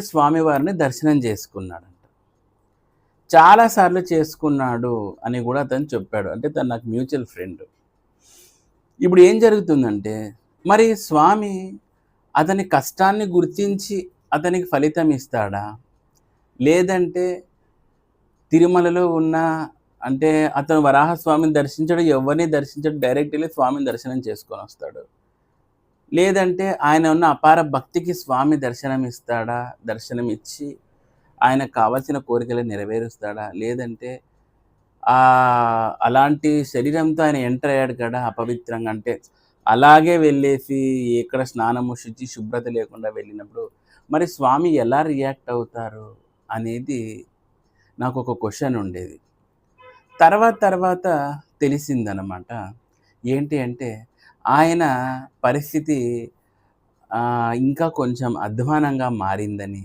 స్వామివారిని దర్శనం చేసుకున్నాడంట. చాలాసార్లు చేసుకున్నాడు అని కూడా అతను చెప్పాడు. అంటే తను నాకు మ్యూచువల్ ఫ్రెండ్. ఇప్పుడు ఏం జరుగుతుందంటే మరి స్వామి అతని కష్టాన్ని గుర్తించి అతనికి ఫలితం ఇస్తాడా? లేదంటే తిరుమలలో ఉన్న అంటే అతను వరాహస్వామిని దర్శించడు ఎవరిని దర్శించడు డైరెక్ట్ వెళ్ళి స్వామిని దర్శనం చేసుకొని వస్తాడు. లేదంటే ఆయన ఉన్న అపార భక్తికి స్వామి దర్శనం ఇస్తాడా దర్శనం ఇచ్చి ఆయనకు కావలసిన కోరికలు నెరవేరుస్తాడా? లేదంటే అలాంటి శరీరంతో ఆయన ఎంటర్ అయ్యాడు కదా అపవిత్రంగా. అంటే అలాగే వెళ్ళేసి ఎక్కడ స్నానము శుచి శుభ్రత లేకుండా వెళ్ళినప్పుడు మరి స్వామి ఎలా రియాక్ట్ అవుతారు అనేది నాకు ఒక క్వశ్చన్ ఉండేది. తర్వాత తర్వాత తెలిసిందనమాట ఏంటి అంటే ఆయన పరిస్థితి ఇంకా కొంచెం అధ్వానంగా మారిందని